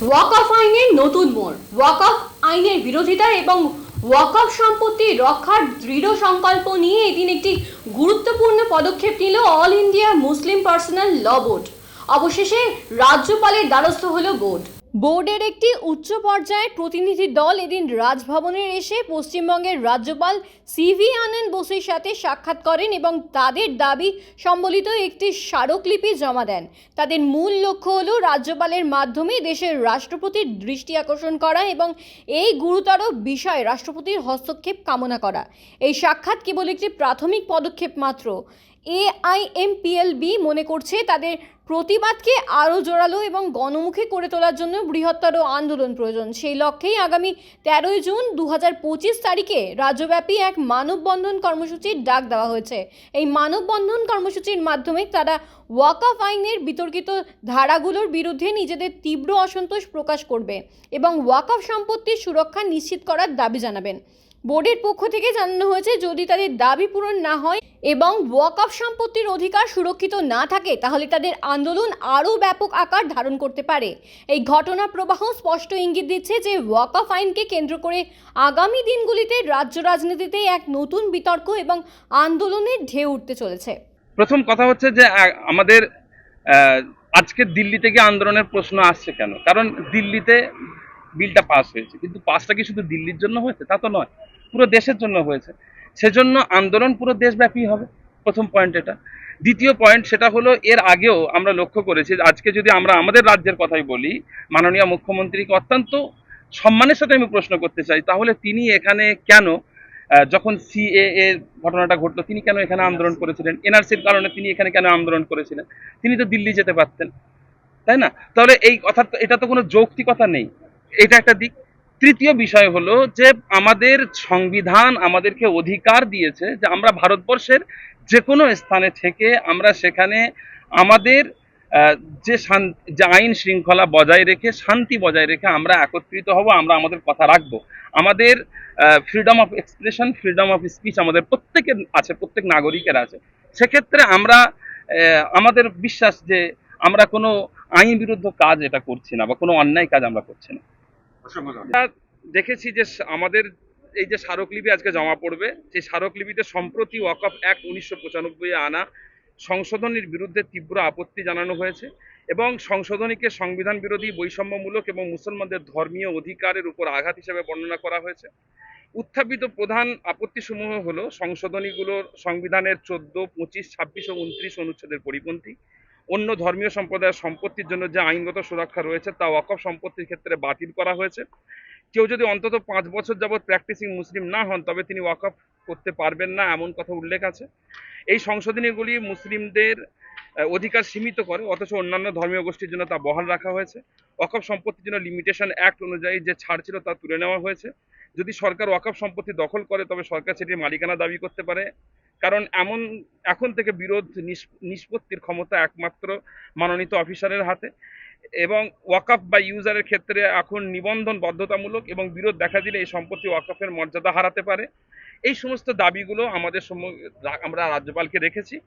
ওয়াকফ আইনের নতুন মোড় ওয়াকফ আইনের বিরোধিতা এবং ওয়াকফ সম্পত্তি রক্ষার দৃঢ় সংকল্প নিয়ে এদিন একটি গুরুত্বপূর্ণ পদক্ষেপ নিল all India Muslim personal law board অবশেষে রাজ্যপালের দ্বারস্থ হল বোর্ড বোর্ডের একটি উচ্চ পর্যায়ের প্রতিনিধি দল এদিন রাজভবনের এসে পশ্চিমবঙ্গের রাজ্যপাল সিভি আনন্দ বোসের সাথে সাক্ষাৎ করেন এবং তাদের দাবি, সম্বলিত একটি স্মারকলিপি জমা দেন। তাদের মূল লক্ষ্য হল রাজ্যপালের মাধ্যমে দেশের রাষ্ট্রপতির দৃষ্টি আকর্ষণ করা এবং এই গুরুতর বিষয়ে রাষ্ট্রপতির হস্তক্ষেপ কামনা করা। এই সাক্ষাৎ কেবল একটি প্রাথমিক পদক্ষেপ মাত্র। এআইএমপিএলবি মনে করছে তাদের প্রতিবাদকে আরও জোরালো এবং গণমুখী করে তোলার জন্য বৃহত্তর আন্দোলন প্রয়োজন। সেই লক্ষ্যেই আগামী তেরোই জুন দু পঁচিশ তারিখে রাজ্যব্যাপী এক মানববন্ধন কর্মসূচির ডাক দেওয়া হয়েছে। এই মানববন্ধন কর্মসূচির মাধ্যমে তারা ওয়াকফ আইনের বিতর্কিত ধারাগুলোর বিরুদ্ধে নিজেদের তীব্র অসন্তোষ প্রকাশ করবে এবং ওয়াকফ সম্পত্তির সুরক্ষা নিশ্চিত করার দাবি জানাবেন। বোর্ডের পক্ষ থেকে জানানো হয়েছে, যদি তাদের দাবি পূরণ না হয় এবং ওয়াকফ সম্পত্তির অধিকার সুরক্ষিত না থাকে, তাহলে তাদের আন্দোলন আরও ব্যাপক আকার ধারণ করতে পারে। এই ঘটনা প্রবাহ স্পষ্ট ইঙ্গিত দিচ্ছে যে ওয়াকফ আইনকে কেন্দ্র করে আগামী দিনগুলিতে রাজ্য রাজনীতিতে এক নতুন বিতর্ক এবং আন্দোলনের ঢেউ উঠতে চলেছে। প্রথম কথা হচ্ছে যে আমাদের আজকে দিল্লি থেকে আন্দোলনের প্রশ্ন আসছে কেন? কারণ দিল্লিতে বিলটা পাস হয়েছে, কিন্তু পাসটা কি শুধু দিল্লির জন্য হয়েছে? তা তো নয়। পুরো দেশের জন্য হয়েছে। সেজন্য আন্দোলন পুরো দেশব্যাপী হবে, প্রথম পয়েন্ট এটা। দ্বিতীয় পয়েন্ট সেটা হলো, এর আগেও আমরা লক্ষ্য করেছি, আজকে যদি আমরা আমাদের রাজ্যের কথাই বলি, মাননীয় মুখ্যমন্ত্রীকে অত্যন্ত সম্মানের সাথে আমি প্রশ্ন করতে চাই, তাহলে তিনি এখানে কেন যখন সিএ এর ঘটনাটা ঘটলো, তিনি কেন এখানে আন্দোলন করেছিলেন? এনআরসির কারণে তিনি এখানে কেন আন্দোলন করেছিলেন? তিনি তো দিল্লি যেতে পারতেন, তাই না? তাহলে এই কথা এটা তো কোনো যৌক্তিকতা নেই। এটা একটা দিক। তৃতীয় বিষয় হলো যে আমাদের সংবিধান আমাদেরকে অধিকার দিয়েছে যে আমরা ভারতবর্ষের যে কোনো স্থানে থেকে আমরা সেখানে আমাদের যে যে আইন শৃঙ্খলা বজায় রেখে, শান্তি বজায় রেখে আমরা একত্রিত হব, আমরা আমাদের কথা রাখব। আমাদের freedom of expression freedom of speech আমাদের প্রত্যেকের আছে, প্রত্যেক নাগরিকের আছে। সেক্ষেত্রে আমরা আমাদের বিশ্বাস যে আমরা কোনো আইন বিরুদ্ধ কাজ এটা করছি না বা কোনো অন্যায় কাজ আমরা করছি না। দেখেছি যে আমাদের এই যে স্মারকলিপি আজকে জমা পড়বে, সেই স্মারকলিপিতে সম্প্রতি ওয়াকফ অ্যাক্ট উনিশশো পঁচানব্বই আনা সংশোধনীর বিরুদ্ধে তীব্র আপত্তি জানানো হয়েছে এবং সংশোধনীকে সংবিধান বিরোধী, বৈষম্যমূলক এবং মুসলমানদের ধর্মীয় অধিকারের উপর আঘাত হিসেবে বর্ণনা করা হয়েছে। উত্থাপিত প্রধান আপত্তিসমূহ হলো সংশোধনীগুলোর সংবিধানের চোদ্দ, পঁচিশ, ছাব্বিশ ও উনত্রিশ অনুচ্ছেদের পরিপন্থী অন্য ধর্মীয় সম্প্রদায়ের সম্পত্তির জন্য যে আইনগত সুরক্ষা রয়েছে তা ওয়াকফ সম্পত্তির ক্ষেত্রে বাতিল করা হয়েছে। কেউ যদি অন্তত পাঁচ বছর যাবৎ প্র্যাকটিসিং মুসলিম না হন, তবে তিনি ওয়াকফ করতে পারবেন না এমন কথা উল্লেখ আছে। এই সংশোধনীগুলি মুসলিমদের অধিকার সীমিত করে, অথচ অন্যান্য ধর্মীয় গোষ্ঠীর জন্য তা বহাল রাখা হয়েছে। ওয়াকফ সম্পত্তির জন্য লিমিটেশন অ্যাক্ট অনুযায়ী যে ছাড় ছিল তা তুলে নেওয়া হয়েছে। যদি সরকার ওয়াকফ সম্পত্তি দখল করে, তবে সরকার সেটির মালিকানা দাবি করতে পারে। কারণ এমন, এখন থেকে বিরোধ নিষ্পত্তির ক্ষমতা একমাত্র মনোনীত অফিসারের হাতে এবং ওয়াকফ বা ইউজারের ক্ষেত্রে এখন নিবন্ধন বাধ্যতামূলক এবং বিরোধ দেখা দিলে এই সম্পত্তি ওয়াকাফের মর্যাদা হারাতে পারে। এই সমস্ত দাবিগুলো আমাদের আমরা রাজ্যপালকে রেখেছি।